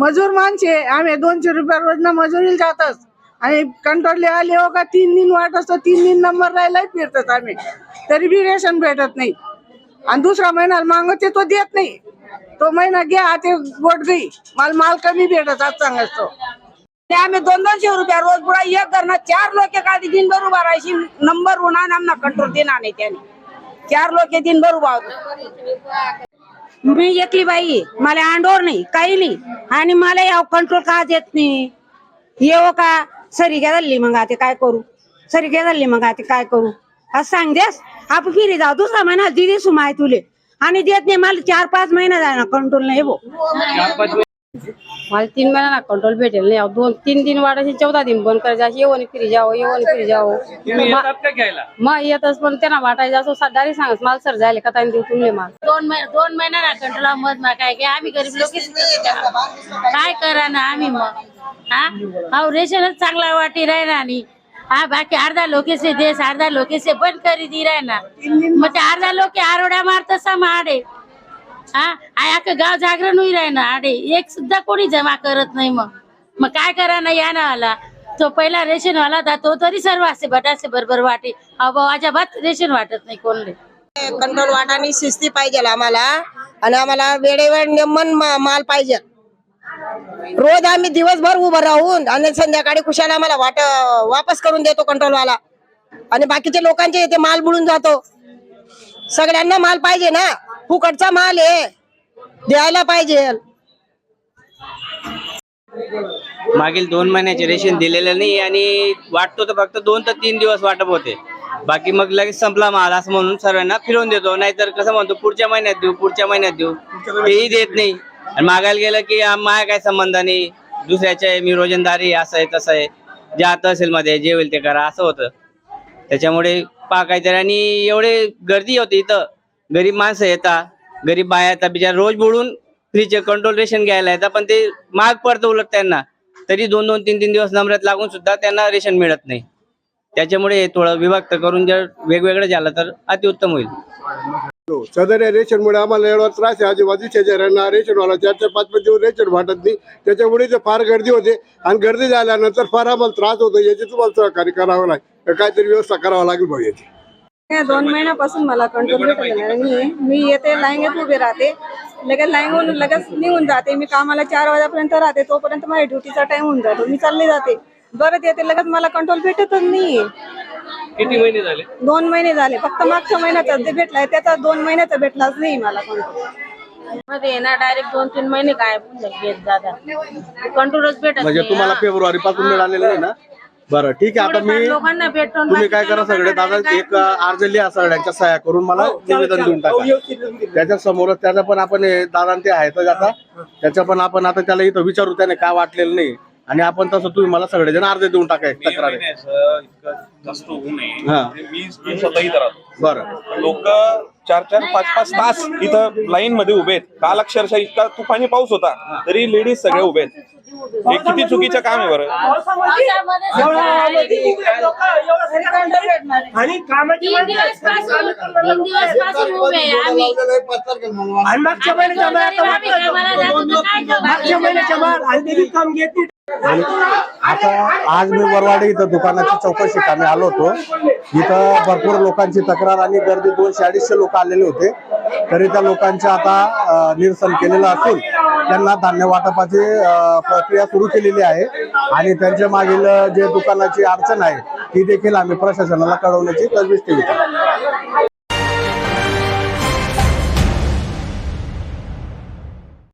मजूर माणसे आम्ही दोनशे रुपया रोजना मजुरीला जातच. आणि कंट्रोल आले हो का तीन दिन वाट असतो तीन दिन नंबर राहिलाय फिरतात आम्ही. तरी बी रेशन भेटत नाही. आणि दुसरा महिना मागवते तो देत नाही. तो महिना घ्या ते बोट गई माल माल कमी भेटत आज सांगतो ते. आम्ही दोन दोनशे रुपया रोज पुढे एक करणं चार लोक काढी दिनभर उभा राहायची नंबर उन्हा आमना कंट्रोल देणार नाही त्याने. चार लोक दिनभर उभा होतो. मी एकली बाई मला अंडोर नाही काही नाही. आणि मला या कंट्रोल का देत नाही? येऊ का? सरी घ्या झाली मग आता काय करू? सरी घ्या झाली मग आता काय करू? असं सांग देस आपण फिरी जाऊ दुसरा महिना दिदी सुमाय तुले. आणि देत नाही मला चार पाच महिना जाणार कंट्रोल नाही हो. बो मला तीन महिना कंट्रोल भेटेल नाही. दोन तीन दिन वाढायचे चौदा दिन बंद करायचे. येऊन फिरी जाओ येऊन फिरी जाओ तुम्ही मग येतच पण त्यांना वाटायचं असं डायरेक्ट सांगत मला सर जायला का देऊ तुमले माल. दोन महिने दोन महिना ना कंट्रोल मत ना काय काय आम्ही गरीब लोक काय करा ना आम्ही मग? हा? अहो रेशनच चांगला वाटी राहिना आणि हा बाकी अर्धा लोकेसे देश अर्धा लोकेसे बंद करी दी राहिना मग ते अर्धा लोक आरोड्या मारत सम आडे. हा? आ अख्खं गाव जागरण होई राहिना अरे एक सुद्धा कोणी जमा करत नाही मग. मग काय करा ना या ना आला? तो पहिला रेशन वाला था तो तरी सर्व असे बटासे बरोबर वाटे. अहो अजिबात रेशन वाटत नाही कोणले. कंट्रोल वाटाने शिस्ती पाहिजे आम्हाला. आणि आम्हाला वेळेवर नेमन माल पाहिजे. रोज आम्ही दिवसभर उभं राहून आणि संध्याकाळी कुशाला आम्हाला वाट वापस करून देतो कंट्रोल वाला आणि बाकीच्या लोकांचे इथे माल बुडून जातो. सगळ्यांना माल पाहिजे ना. फुकटचा माल आहे. द्यायला पाहिजे. मागील दोन महिन्याचे रेशन दिलेलं नाही आणि वाटतो तर फक्त दोन ते तीन दिवस वाटप होते. बाकी मग लगेच संपला माल असं म्हणून सर्वांना फिरवून देतो. नाहीतर कसं म्हणतो पुढच्या महिन्यात देऊ पुढच्या महिन्यात देऊ. तेही देत नाही. आणि मागायला गेलं की माया माझ्या काय संबंध नाही. दुसऱ्याच्या मी रोजंदारी आहे, असं आहे तसं आहे. ज्या तहसीलमध्ये जे होईल ते करा असं होतं. त्याच्यामुळे पा काहीतरी आणि एवढे गर्दी होती इथं. गरीब माणसं येतात गरीब बाया येतात बिचार रोज बुडून फ्रीचे कंट्रोल रेशन घ्यायला येतात पण ते महाग पडतं उलट त्यांना. तरी दोन दोन तीन तीन दिवस नम्रत लागून सुद्धा त्यांना रेशन मिळत नाही. त्याच्यामुळे हे थोडं विभक्त करून जर वेगवेगळं झालं तर अतिउत्तम होईल. हो, सदर या रेशनमुळे आम्हाला एवढा त्रास आहे. आजूबाजू शेजाऱ्यांना रेशनवाला चार चार पाच पाच दिवस रेशन वाटत नाही. त्याच्यामुळे ते फार गर्दी होते. आणि गर्दी झाल्यानंतर फार आम्हाला त्रास होतो. याची तुम्हाला सहकार्य करावं लागेल. काहीतरी व्यवस्था करावा लागेल भाऊ याची. या दोन महिन्यापासून मला कंट्रोल भेटत नाही. मी येते लाईंगेत उभे राहते. लगेच लाईंगून लगेच निघून जाते. मी कामाला चार वाजेपर्यंत राहते तोपर्यंत माझ्या ड्युटीचा टाइम होऊन जातो. मी चालली जाते. परत येते लगेच मला कंट्रोल भेटतच नाही किती महिने झाले? दोन महिने झाले. फक्त मागच्या महिन्याचा जे भेटलाय त्याचा दोन महिन्याचा भेटलाच नाही मला कंट्रोलमध्ये ना डायरेक्ट दोन तीन महिने काय घेत दादा कंट्रोलच भेटत म्हणजे नाही. तुम्हाला फेब्रुवारी पासून मिळालेलं आहे ना? बरं ठीक आहे आता मी लोकांना भेटून तुम्ही काय करा सगळे दादा एक अर्ज लिहा सगळ्यांच्या सह्या करून मला निवेदन देऊन टाका. त्याच्या समोरच त्याचा पण आपण हे दादा ते आहे तर आता त्याच्या पण आपण आता त्याला इथं विचारू त्याने काय वाटलेलं नाही. आणि आपण तसं तुम्ही मला सगळेजण अर्ज देऊन टाका एक तक्रार आहे. इतकं जास्त होऊ नये. हा. म्हणजे मी मी स्वतः इथं राहतो बरं. लोक चार चार पाच पाच तास इथं लाईन मध्ये उभे आहेत. काल अक्षरशः इतका तुफानी पाऊस होता तरी लेडीज सगळे उभे आहेत. हे किती चुकीचं काम आहे बरं? तीन तीन दिवसपासून उभे आहे. आम्ही आम्ही कामाला जातो. तर काय करू? आणि आता आज मी वरवाडी इथं दुकानाची चौकशी कामी आलो होतो. इथं भरपूर लोकांची तक्रार आणि गर्दी दोनशे अडीचशे लोक आलेले होते. तरी त्या लोकांचे आता अ, निरसन केलेलं असून त्यांना धान्य वाटपाची प्रक्रिया सुरू केलेली आहे. आणि त्यांच्या मागील जे दुकानाची अडचण आहे ती देखील आम्ही प्रशासनाला कळवण्याची तजवीज ठेवतो